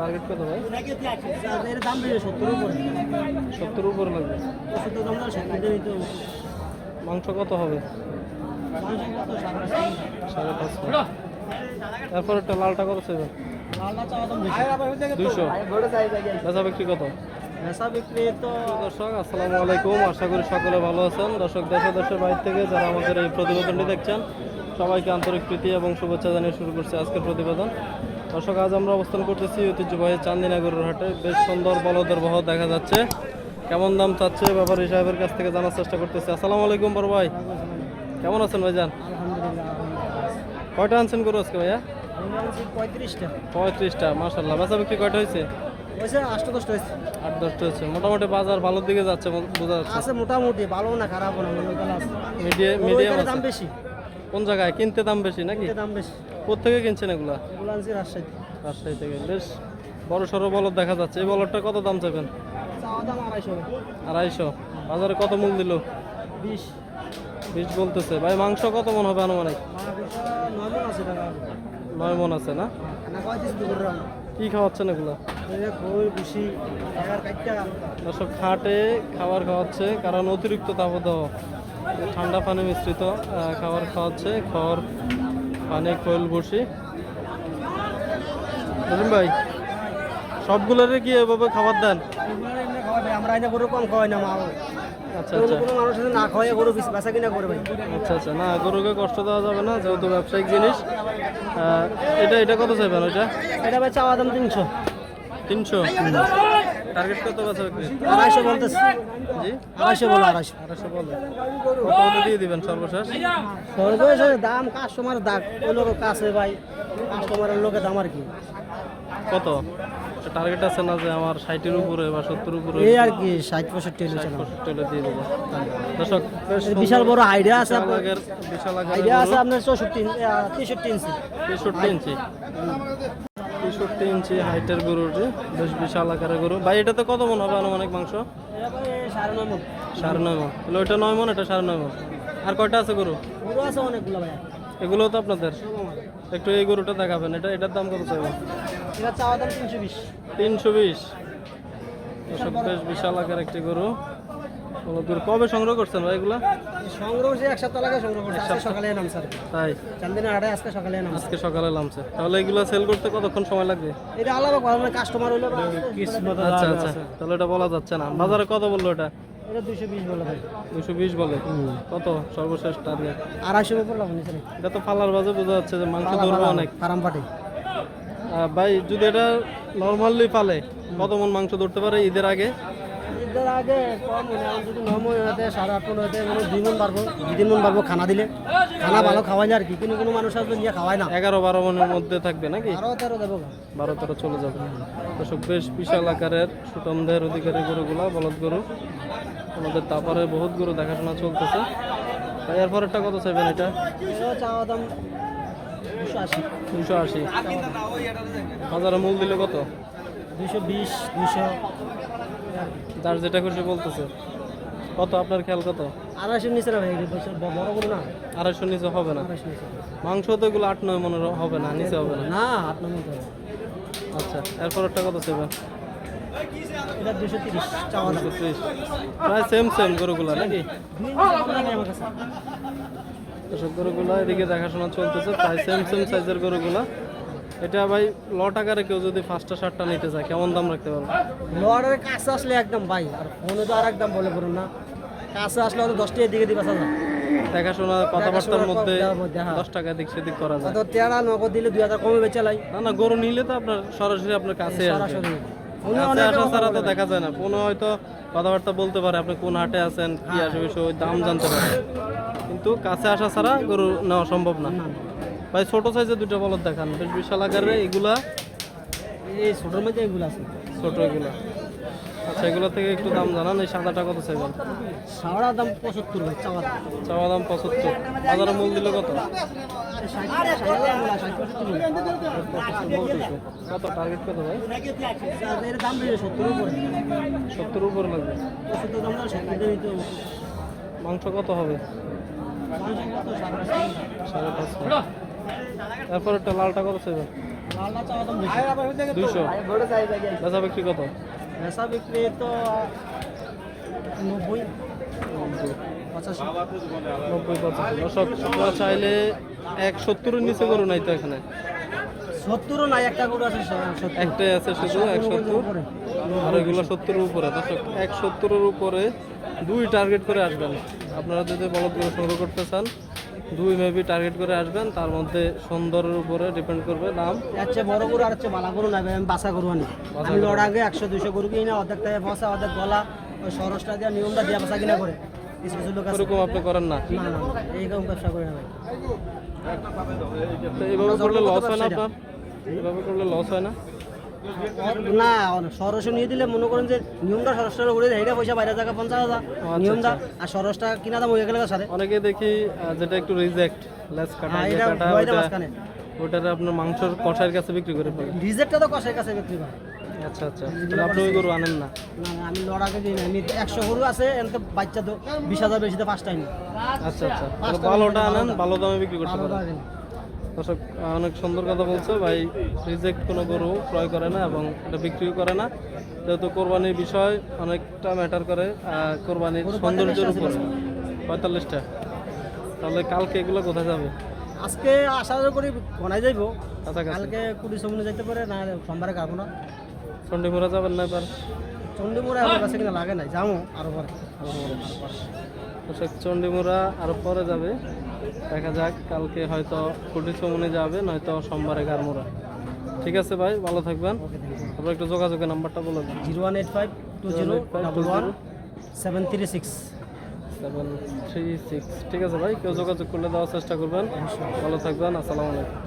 Target কত ভাই? সত্তর উপরে সত্তর উপরে লাগবে। মাংস কত হবে? সাড়ে পাঁচশো। তারপর একটা লালটা কত চাইবে দুইশো। বেচা বিক্রি কত? বেচা বিক্রি তো দর্শক, আসসালামু আলাইকুম। আশা করি সকলে ভালো আছেন। দর্শক, দেশে দেশের বাইরে থেকে যারা আমাদের এই প্রতিবেদনটি দেখছেন, সবাইকে আন্তরিক প্রীতি এবং শুভেচ্ছা জানিয়ে শুরু করছে আজকের প্রতিবেদন। দর্শক আজ আমরা অবস্থান করতেছি ঐতিহ্যবাহী চান্দিনাগরের হাটে। বেশ সুন্দর বলদের বহ দেখা যাচ্ছে। কেমন দাম চাচ্ছে ব্যাপারী সাহেবের কাছ থেকে জানার চেষ্টা করতেছি। আসসালামু আলাইকুম বড় ভাই। কেমন আছেন ভাইজান? কয়টা আনছেন গরু আজকে ভাইয়া? পঁয়ত্রিশটা। পঁয়ত্রিশটা মাসাল্লাহ বেচা বিক্রি কয়টা হয়েছে? আটশো দশটা হয়েছে। আট দশটা হয়েছে। মোটামুটি বাজার ভালোর দিকে যাচ্ছে বোঝা যাচ্ছে। মোটামুটি ভালো না খারাপ না মিডিয়াম দাম বেশি। কোন জায়গায়? কিনতে দাম বেশি নাকি? দাম বেশি। কোথেকে কিনছেন এগুলা? এগুলো আনছি রাজশাহী রাজশাহী থেকে। বেশ বড় সড়ো বলদ দেখা যাচ্ছে। এই বলদটা কত দাম চাইবেন? আড়াইশো। বাজারে কত মূল দিল? বিশ। বিশ বলতেছে। ভাই মাংস কত মন হবে আনুমানিক? নয় মন আছে না? কি খাওয়াচ্ছেন এগুলা? দর্শক খাটে খাবার খাওয়াচ্ছে কারণ অতিরিক্ত তাপদাহ। ঠান্ডা পানি মিশ্রিত খাবার খাওয়াচ্ছে। খড় পানি কোয়েল বসি। বুঝলেন ভাই সবগুলোরে কি এভাবে খাবার দেন? আমরা এনে গরু কম খাওয়াই না মা। আচ্ছা আচ্ছা। কোনো মানুষ যদি না খাওয়াই গরু বেচা কিনা করে ভাই আচ্ছা আচ্ছা। না গরুকে কষ্ট দেওয়া যাবে না যেহেতু ব্যবসায়িক জিনিস। এটা এটা কত চাইবেন ওইটা? এটা ভাই চাওয়া দাম তিনশো। তিনশো? টার্গেট কত বিক্রি? আড়াইশো বলতেছে। জি? আড়াইশো বলো আড়াইশো। আড়াইশো বলে কত দিয়ে দিবেন সর্বশেষ? সর্বশেষ দাম কাস্টমার দাগ। ওই লোক কাছে ভাই কাস্টমারের লোকের দাম আর কি। কত? টার্গেট আছে না যে আমার ষাটের উপরে বা সত্তর উপরে? এই আর কি ষাট পঁয়ষট্টি হলে দিয়ে দেবো। দর্শক বিশাল বড় আইডিয়া আছে আগের বিশাল আইডিয়া আছে আপনার চৌষট্টি তেষট্টি ইঞ্চি। তেষট্টি ইঞ্চি। তেষট্টি ইঞ্চি হাইটের গরুটি বেশ বিশাল আকারের গরু। ভাই এটাতে কত মন হবে আনুমানিক মাংস? এটা সাড়ে নয় মন। তাহলে ওইটা নয় মন এটা সাড়ে নয় মন। আর কয়টা আছে গরু? গরু আছে অনেকগুলো ভাই এগুলো তো আপনাদের। একটু এই গরুটা দেখাবেন এটা এটার দাম কত চাইবেন? এটা চাওয়া দাম তিনশো বিশ। তিনশো বিশ। বেশ বিশাল আকার একটি গরু। কবে সংগ্রহ করছেন ভাই এগুলা? সংগ্রহ এক সপ্তাহ লাগে সংগ্রহ করছে। আজকে সকালে এলাম স্যার। তাই? চান্দিনা হাটে আজকে সকালে এলাম। আজকে সকালে নামছে তাহলে এগুলা সেল করতে কতক্ষণ সময় লাগবে? এটা আলাদা কথা মানে কাস্টমার হইল কিসমত আচ্ছা আচ্ছা। তাহলে এটা বলা যাচ্ছে না। বাজারে কত বলল এটা? এটা দুশো বিশ বলে ভাই। দুশো বিশ বলে? কত? সর্বশেষ টার্গেট আড়াইশো উপর লাভ নিচে এটা তো ফালার বাজে বোঝা যাচ্ছে যে মাংস ধরবে অনেক। ফার্ম পাটি। ভাই যদি এটা নর্মালি পালে কত মন মাংস ধরতে পারে ঈদের আগে? ঈদের আগে কম মনে হয় যদি মনে হতে সাড়ে আট মনে হতে মানে দুই মন পারব দুই তিন মন পারব খানা দিলে। খানা ভালো খাওয়াই না আর কি কিন্তু কোনো মানুষ আসবে নিয়ে খাওয়ায় না। এগারো বারো মনের মধ্যে থাকবে নাকি? আরও তেরো দেবো বারো তেরো চলে যাবে। দর্শক বেশ বিশাল আকারের সুটমদের অধিকারী গরুগুলা বলদ গরু। আমাদের তারপরে বহুত গরু দেখাশোনা চলতেছে। ভাই এরপরেরটা কত চাইবেন এটা? চাওয়া দাম দুশো আশি। দুশো আশি। বাজারে মূল দিলে কত? দুশো বিশ দুশো। যার যেটা খুশি বলতেছে। কত? আপনার খেয়াল কত? আড়াইশোর নিচে না ভাই বড় করে না। আড়াইশো নিচে হবে না। মাংস তো এগুলো আট নয় মনে হবে না নিচে হবে না। না আট করে আচ্ছা এরপরেরটা কত চাইবেন এটা দুশো তিরিশ দুশো ত্রিশ। প্রায় সেম সেম গরুগুলা নাকি? এসব গরুগুলো এদিকে দেখাশোনা চলতেছে প্রায় সেম সেম সাইজের গরুগুলা। এটা ভাই ল টাকারে কেউ যদি পাঁচটা সাতটা নিতে চায় কেমন দাম রাখতে পারবে? লোয়ারের কাছে আসলে একদম ভাই আর ফোনে তো আর একদম বলে না। কাছে আসলে হয়তো দিবে আসা যায় দেখাশোনা কথাবার্তার মধ্যে হ্যাঁ। দশ টাকা দিক সেদিক করা যায়। তো তেরা নগদ দিলে দুই হাজার কমে বেচে লাই। না না গরু নিলে তো আপনার সরাসরি আপনার কাছে সরাসরি। কাছে আসা ছাড়া তো দেখা যায় না। কোনো হয়তো কথাবার্তা বলতে পারে আপনি কোন হাটে আছেন কি হ্যাঁ। আসবে দাম জানতে পারে। কিন্তু কাছে আসা ছাড়া গরু নেওয়া সম্ভব না। ভাই ছোট সাইজের দুটো বলদ দেখান। বেশ বিশাল আকারের এগুলা? এই ছোটোর মধ্যে এগুলো আছে। ছোট এগুলা। আচ্ছা এগুলো থেকে একটু দাম জানান এই সাদাটা কত চাইবেন সাওড়া দাম পঁচাত্তর ভাই চাওয়া দাম। চাওয়া দাম পঁচাত্তর। বাজারে মূল দিল কত? কত টার্গেট কত ভাই? দাম সত্তর উপরে। সত্তর উপরে লাগবে। মাংস কত হবে? সাড়ে পাঁচশো। তারপর একটা লালটা কত চাইবেন? দুইশো। বেচা বিক্রি কত? বিক্রি তো নব্বই। পঁচাশি। চাইলে এক সত্তরের নিচে গরু নাই তো এখানে। সত্তরও নাই একটা গরু আছে সত্তর। একটাই আছে শুধু এক সত্তর। আর ওইগুলো সত্তরের উপরে। দর্শক এক সত্তরের উপরে দুই টার্গেট করে আসবেন। আপনারা যদি বলদগুলো সংগ্রহ করতে চান দুই মেবি টার্গেট করে আসবেন তার মধ্যে সুন্দরের উপরে ডিপেন্ড করবে দাম। চেয়ে বড় গরু আর হচ্ছে বালা গরু ভাই, আমি বাসা গরু আনি। আমি লড় আগে একশো দুইশো গরু কিনে অর্ধেক টাকা বসা অর্ধেক গলা ওই সরসটা দিয়ে নিয়মটা দিয়ে বাসা কিনা করে। কিছু কিছু লোক এরকম আপনি করেন না। এইরকম ব্যবসা করি না এইভাবে করলে লস হয় না আপনার? এইভাবে করলে লস হয় না? না সরস নিয়ে দিলে মনে করেন যে নিয়মটা সরসটা উড়ে পয়সা বাইরে টাকা পঞ্চাশ হাজার নিয়মটা আর সরসটা কিনা দাম হয়ে গেলে সাথে? অনেকে দেখি যেটা একটু রিজেক্ট লেস কাটা হ্যাঁ, ইয়ে ওটা আপনার মাংসর কাছে বিক্রি করে ফেলে। রিজেক্টটা তো কষের কাছে বিক্রি করে। আচ্ছা আচ্ছা। তাহলে আপনি ওই গরু আনেন না? না না আমি লড়াকে দিই না আমি একশো গরু আছে এনতে বাচ্চা তো বিশ হাজার বেশিতে পাঁচটাই নি আচ্ছা আচ্ছা। তাহলে ভালোটা আনেন ভালো দামে বিক্রি করতে পারেন। দর্শক অনেক সুন্দর কথা বলছো। ভাই রিজেক্ট কোনো গরু ক্রয় করে না এবং এটা বিক্রিও করে না। যেহেতু কোরবানির বিষয় অনেকটা ম্যাটার করে কোরবানির সৌন্দর্যের উপরে। পঁয়তাল্লিশটা। তাহলে কালকে এগুলো কোথায় যাবে? আজকে আশা করি গনাই যাইব। কালকে কুড়ি সময় যাইতে পারে না সোমবারে গাবো না। চন্ডিমুড়া যাবেন না এবার? চন্ডীপুরে আমার কাছে কিনা লাগে নাই যাব আরও পরে। চন্ডিমুড়া আরও পরে যাবে। দেখা যাক কালকে হয়তো কুটি চমনে যাবে নয়তো সোমবারে গারমুড়া। ঠিক আছে ভাই ভালো থাকবেন। আপনার একটু যোগাযোগের নাম্বারটা বলে দেন। Zero one eight five two zero double one seven three six. Seven three six. ঠিক আছে ভাই কেউ যোগাযোগ করলে দেওয়ার চেষ্টা করবেন। ভালো থাকবেন আসসালামু আলাইকুম।